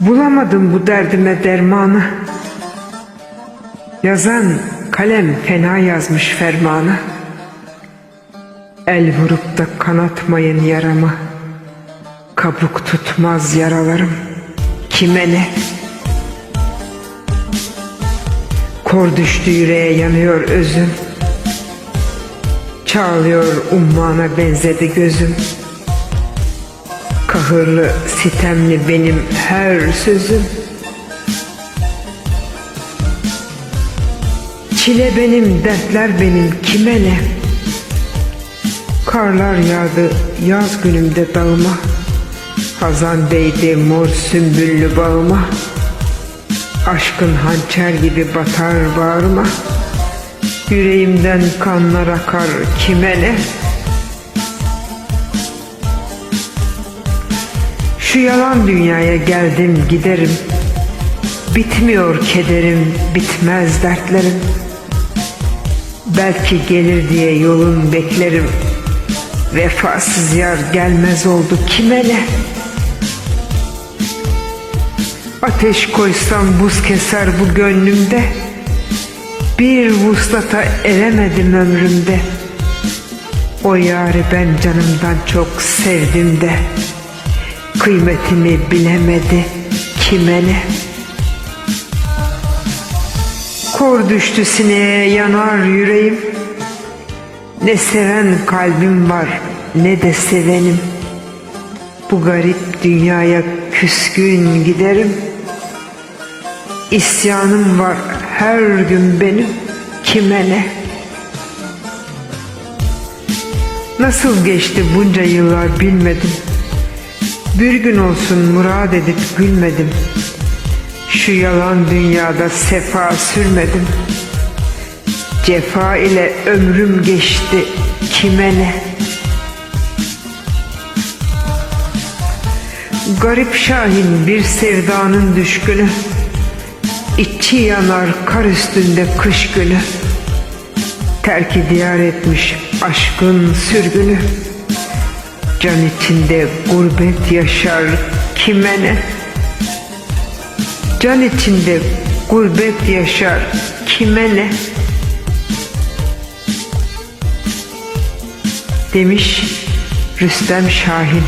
Bulamadım bu derdime dermanı. Yazan kalem fena yazmış fermanı. El vurup da kanatmayın yaramı. Kabuk tutmaz yaralarım. Kime ne? Kor düştü yüreğe yanıyor özüm. Çağlıyor ummana benzedi gözüm. Kahırlı, sitemli benim her sözüm. Çile benim, dertler benim, kime ne? Karlar yağdı yaz günümde dağıma. Hazan değdi mor sümbüllü bağıma. Aşkın hançer gibi batar bağrıma. Yüreğimden kanlar akar kime ne? Şu yalan dünyaya geldim giderim. Bitmiyor kederim, bitmez dertlerim. Belki gelir diye yolun beklerim. Vefasız yar gelmez oldu kime ne? Ateş koysam buz keser bu gönlümde. Bir vuslata eremedim ömrümde. O yâri ben canımdan çok sevdim de. Kıymetimi bilemedi kime ne? Kor düştü sineğe yanar yüreğim. Ne seven kalbim var ne de sevenim. Bu garip dünyaya küskün giderim. İsyanım var her gün benim kime ne? Nasıl geçti bunca yıllar bilmedim. Bir gün olsun murad edip gülmedim. Şu yalan dünyada sefa sürmedim. Cefa ile ömrüm geçti kime ne? Garip Şahin bir sevdanın düşkünü. İçi yanar kar üstünde kış günü. Terki diyar etmiş aşkın sürgünü. Can içinde gurbet yaşar kime ne? Can içinde gurbet yaşar kime ne? Demiş Rüstem Şahin.